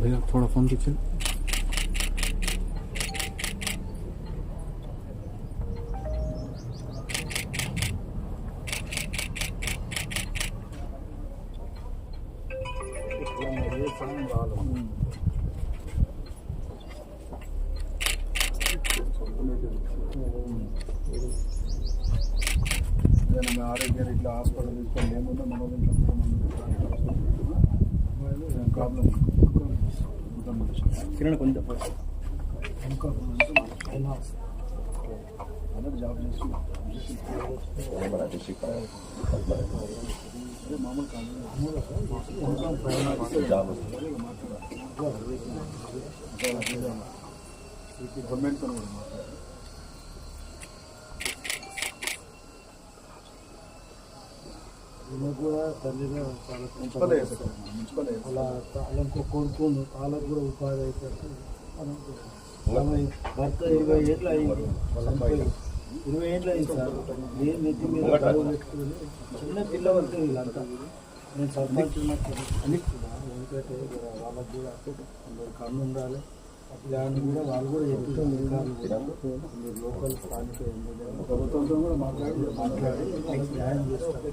भैया थोड़ा फ़ोन खींचे हास्पिटल मनोरंजन प्रॉब्लम కిరణ్ కొంచెం గవర్నమెంట్తో కూడా మాట్లాడారు ఈమె కూడా తల్లిగా చాలా అలా వాళ్ళకు కొడుకుండు వాళ్ళకు కూడా ఉపాధి అవుతారు భర్త ఇరవై ఏళ్ళు అయింది. ఇరవై ఏళ్ళు అయింది సార్ నేను నెత్తి మీద గడువు పెట్టుకుని చిన్న పిల్లవాళ్ళతో వీళ్ళంతా నేను సర్పంచ్ ఉన్నప్పుడు అనిస్తున్నా ఎందుకంటే వాళ్ళకు కూడా అందరు కన్ను ఉండాలి దాన్ని కూడా వాళ్ళు కూడా చెప్తారు మీరు లోకల్ స్థానిక ప్రభుత్వంతో కూడా మాట్లాడి మాట్లాడి వాళ్ళకి న్యాయం చేస్తారు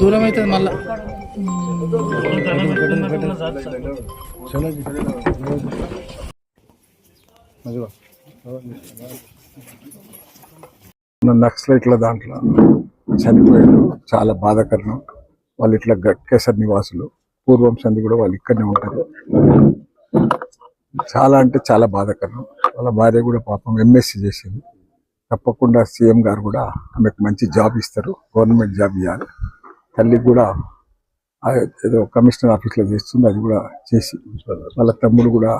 దూరం అవుతుంది మళ్ళా. నక్సలైట్ల దాంట్లో చనిపోయారు. చాలా బాధాకరం. వాళ్ళు ఇట్లా గట్కేసర్ నివాసులు. పూర్వం సంధి కూడా వాళ్ళు ఇక్కడనే ఉంటారు. చాలా అంటే చాలా బాధాకరం. వాళ్ళ భార్య కూడా పాపం ఎంఎస్సీ చేసింది. తప్పకుండా సీఎం గారు కూడా ఆమెకు మంచి జాబ్ ఇస్తారు. గవర్నమెంట్ జాబ్ ఇవ్వాలి తల్లికి కూడా ఏదో కమిషనర్ ఆఫీస్లో చేస్తుంది అది కూడా చేసి వాళ్ళ తమ్ముడు కూడా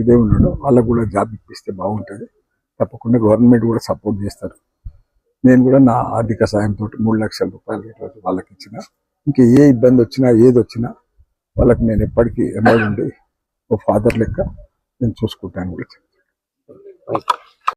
ఇదే ఉన్నాడు. వాళ్ళకు కూడా జాబ్ ఇప్పిస్తే బాగుంటుంది. తప్పకుండా గవర్నమెంట్ కూడా సపోర్ట్ చేస్తారు. నేను కూడా నా ఆర్థిక సాయంతో మూడు లక్షల రూపాయలు వాళ్ళకి ఇచ్చిన. ఇంకా ఏ ఇబ్బంది వచ్చినా ఏది వచ్చినా వాళ్ళకి నేను ఎప్పటికీ ఎమ్మెల్యే ఉండి ఓ ఫాదర్ లెక్క నేను చూసుకుంటాను కూడా